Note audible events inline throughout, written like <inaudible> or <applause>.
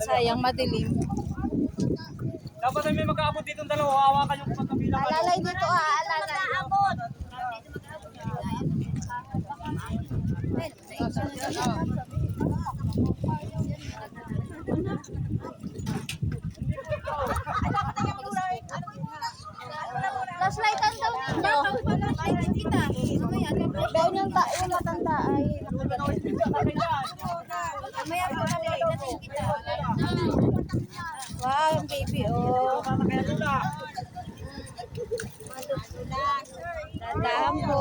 Sayang, madilim. Dapat ay may mag-aabot dito ng dalawa. Hawakan yung pagkabilang. Alalay dito ah, alalay. Flashlight ang daw dito. Doon yung, ta yung matanda ay Mamaya po natin kita. Wow, yung baby oh. Tandaan po.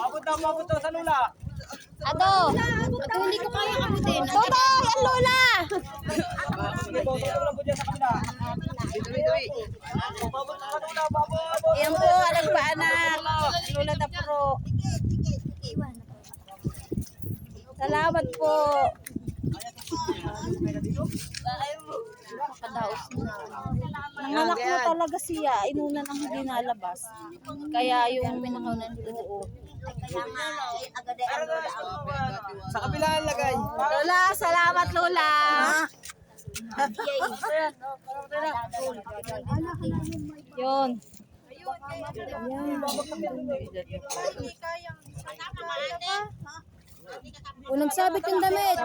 Abot daw, abot daw sa lula. Ato. Ato, hindi ko kaya kamutin. Totoy, ang lola. Sige po, tutulong lang po dyan sa kabila. Abot sa lula, abot. Yan po, alag pa anak. Lola na pro. Salamat po. Padaos na. Nanganak na talaga siya. Inuna nang hindi nalabas. Kaya yung pinakaunang oo. Sa kabila lagay. Lola, salamat Lola. Yun. O nagsabit yung damit.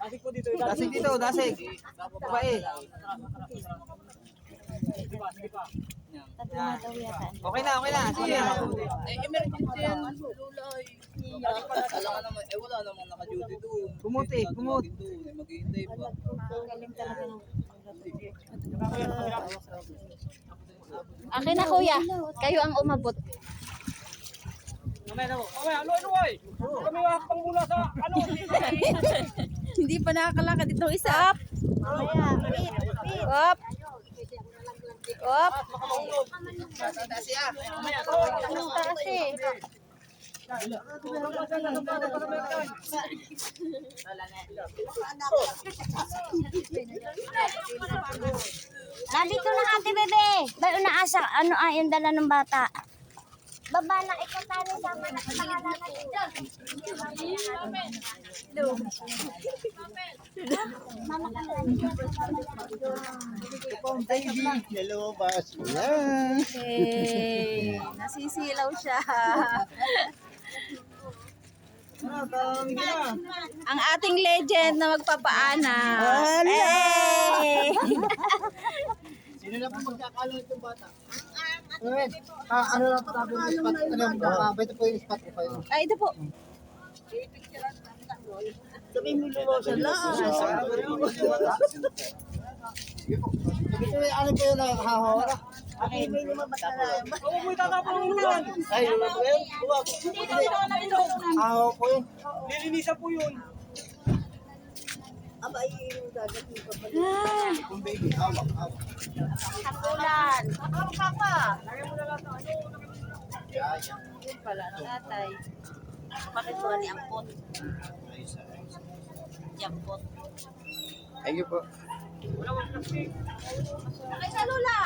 Dasig po dito. Dasig dito, dasig. Babae. Tatlo na daw yata. Okay na, okay na. Sige. Kumuti, kumuti. Galing talaga ng Akin na kuya. Kayo ang umabot. Mamaya na po. Mamaya, ano, ano, ay? Kami hakbang mula sa, ano. Hindi pa <laughs> nakakalakad ito isa. Up. Up. Up. Mamaya, to. Ang taas eh. Nandito na ate bebe. Bayo na asa, ano ay yung dala ng bata. Baba na ikaw tayo sama na pangalan na dito. Mama ka na. Nalabas. Yan. Hey, nasisilaw siya. Ang ating legend na magpapaana. Hey! Sino na po magkakalo itong bata? Ah, ano lang po sabi yung spot? Ano, ah, ito po yung spot ko yun. Ay, ito po. Sabi mo lulosan lang. Ito yung ano po yung nakakahawara? Huwag mo itatapon ng ulan. Ay, lulo po yun? Huwag. Ahaw po yun. Lilinisan po yun. Kung baby, hawak, hawak. Takulan. Yun pala, tatay. Bakit mo ni angkot? Jampot. Thank you po. Wala, wala, plastic. Ay, sa lula.